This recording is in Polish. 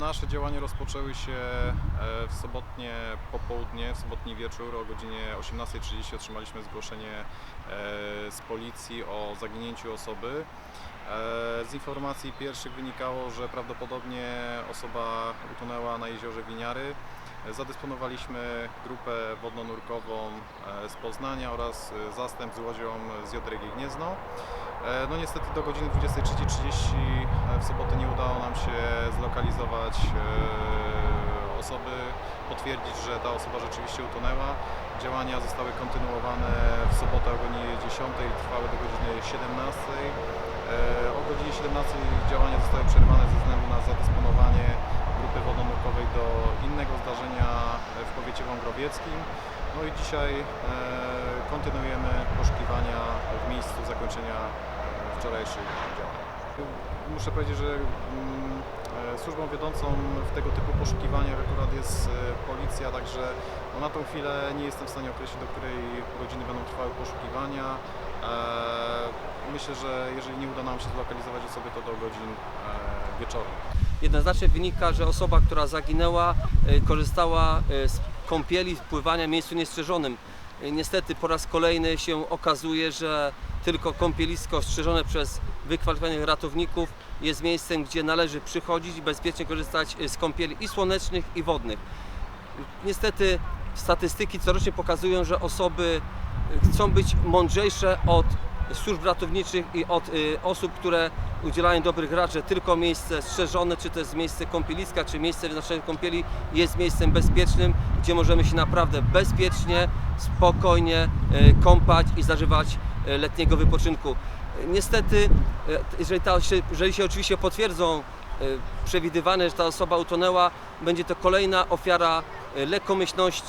Nasze działania rozpoczęły się e, w sobotnie popołudnie, w sobotni wieczór o godzinie 18.30 otrzymaliśmy zgłoszenie e, z policji o zaginięciu osoby. E, Z informacji pierwszych wynikało, że prawdopodobnie osoba utonęła na jeziorze Winiary. Zadysponowaliśmy grupę wodno-nurkową z Poznania oraz zastęp z łodzią z JRG Gniezno. No niestety do godziny 23.30 zlokalizować e, osoby, potwierdzić, że ta osoba rzeczywiście utonęła. Działania zostały kontynuowane w sobotę o godzinie 10 i trwały do godziny 17. E, O godzinie 17 działania zostały przerwane ze względu na zadysponowanie grupy wodonurkowej do innego zdarzenia w powiecie wągrowieckim. No i dzisiaj e, kontynuujemy poszukiwania w miejscu zakończenia wczorajszych działań. Muszę powiedzieć, że mm, e, służbą wiodącą w tego typu poszukiwaniach akurat jest e, policja, także no na tą chwilę nie jestem w stanie określić, do której godziny będą trwały poszukiwania. E, Myślę, że jeżeli nie uda nam się zlokalizować osoby, to do godzin wieczornych. Jednoznacznie wynika, że osoba, która zaginęła, korzystała z kąpieli, pływania w miejscu niestrzeżonym. Niestety po raz kolejny się okazuje, że tylko kąpielisko strzeżone przez wykwalifikowanych ratowników jest miejscem, gdzie należy przychodzić i bezpiecznie korzystać z kąpieli i słonecznych, i wodnych. Niestety statystyki corocznie pokazują, że osoby chcą być mądrzejsze od służb ratowniczych i od y, osób, które udzielają dobrych rad, że tylko miejsce strzeżone, czy to jest miejsce kąpieliska, czy miejsce wyznaczone kąpieli jest miejscem bezpiecznym, gdzie możemy się naprawdę bezpiecznie, spokojnie y, kąpać i zażywać y, letniego wypoczynku. Niestety, y, jeżeli, ta, jeżeli się oczywiście potwierdzą y, przewidywane, że ta osoba utonęła, będzie to kolejna ofiara y, lekkomyślności,